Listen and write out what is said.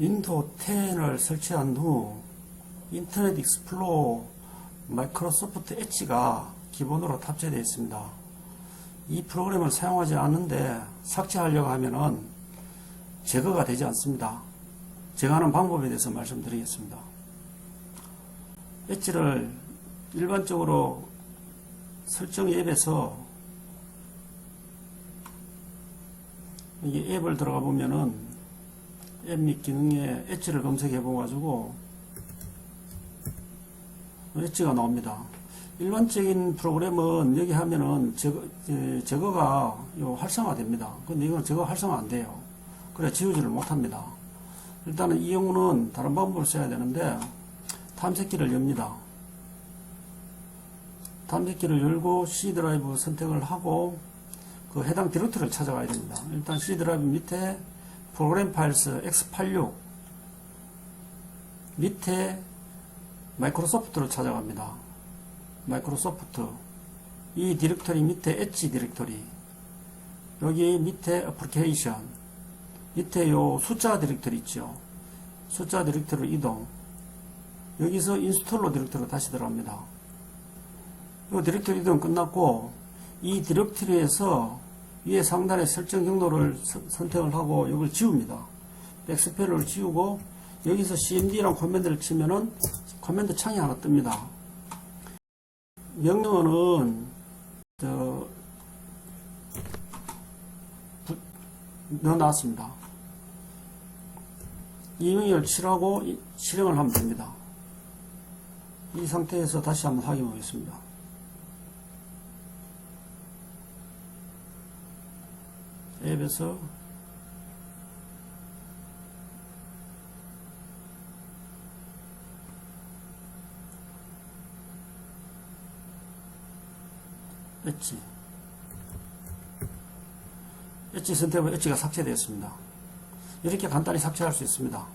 윈도우 10을 설치한 후 인터넷 익스플로어 마이크로소프트 엣지가 기본으로 탑재되어 있습니다. 이 프로그램을 사용하지 않는데 삭제하려고 하면은 제거가 되지 않습니다. 제거하는 방법에 대해서 말씀드리겠습니다. 엣지를 일반적으로 설정 앱에서 이 앱을 들어가 보면은 앱및 기능에 엣지를 검색해 보 가지고 엣지가 나옵니다. 일반적인 프로그램은 여기 하면은 제거, 에, 제거가 요 활성화 됩니다. 근데 이건 제거 활성화 안 돼요. 그래 지우지를 못합니다. 일단은 이 경우는 다른 방법을 써야 되는데 탐색기를 엽니다. 탐색기를 열고 C 드라이브 선택을 하고 그 해당 디렉터리를 찾아가야 됩니다. 일단 C 드라이브 밑에 프로그램 파일스 X86 밑에 마이크로소프트로 찾아갑니다. 마이크로소프트 이 디렉터리 밑에 엣지 디렉터리 여기 밑에 어플리케이션 밑에 요 숫자 디렉터리 있죠. 숫자 디렉터리로 이동 여기서 인스톨러 디렉터리로 다시 들어갑니다. 이 디렉터리 이동 끝났고 이 디렉터리에서 위에 상단에 설정 경로를 서- 선택을 하고 이걸 지웁니다. 백스페러를 지우고 여기서 cmd랑 코맨드를 치면은 코맨드 창이 하나 뜹니다. 명령어는 저 부- 넣어놨습니다. 이 명령을 칠하고 이- 실행을 하면 됩니다. 이 상태에서 다시 한번 확인해 보겠습니다. 앱에서 엣지 엣지 선택은 엣지가 삭제되었습니다. 이렇게 간단히 삭제할 수 있습니다.